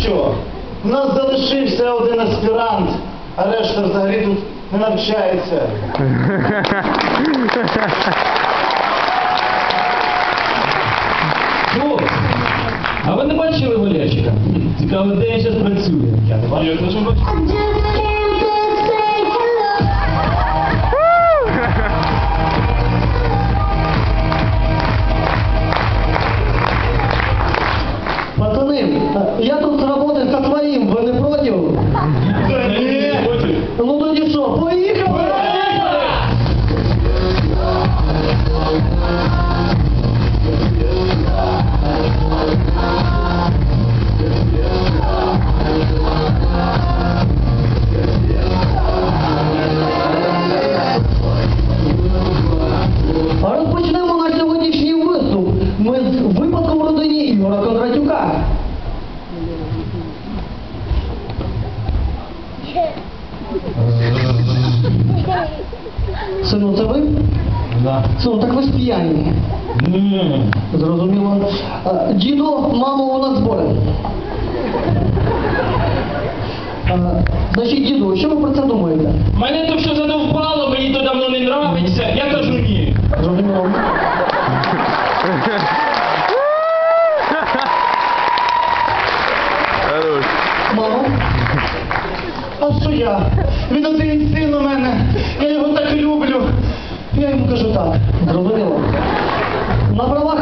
що? У нас залишився один аспірант, а решта взагалі тут не навчається. Хлопці, а ви не бачили Валерчика? Цікаво, де я зараз працює. Я не бачу. Сину, це ви? Да. Сину, так ви ж п'яні. Ні. Зрозуміло. Е, Діду, мамо, у нас збори. Е, Значить, діду, що ви про це думаєте? Мене то все задовбало, мені то давно не нравиться. Я кажу Я його так люблю. Я йому кажу так. зрозуміло. На правах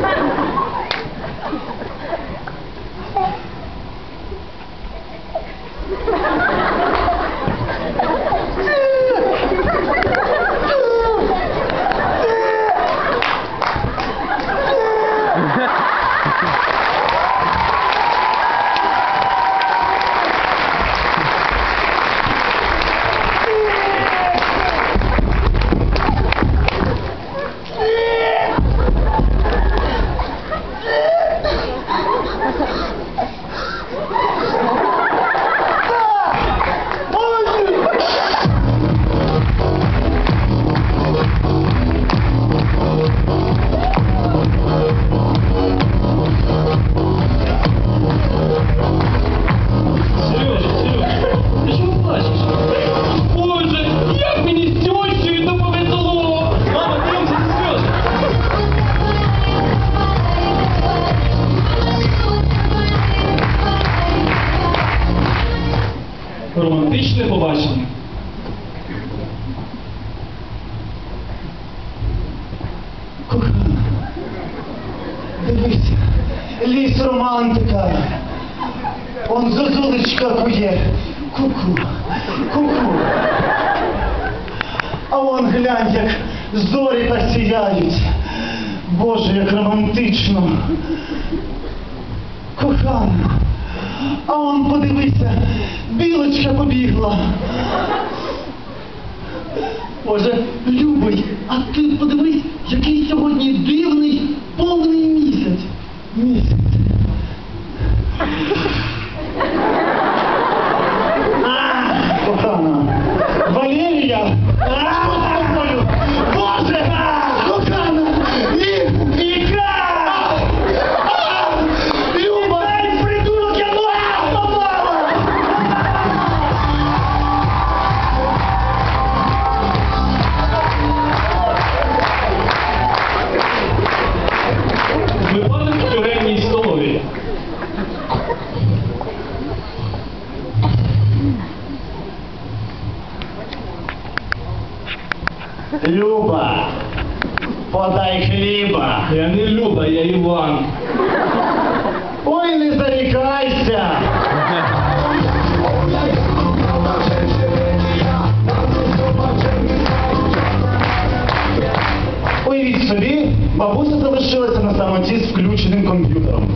Ha ha ha! Кохана, дивися, ліс романтика. Он зозулечка кує. Ку-ку, ку-ку. А он глянь, як зорі та сіяють. Боже, як романтично. Кохана, а он подивися, білочка побігла. Боже, любий, а ти подивись, який сьогодні дивний повний місяць. Місяць. Люба, подай хліба. Я не Люба, я Іван. Ой, не зарікайся. Уявіть собі, Бабуся залишилася на самоті з включеним комп'ютером.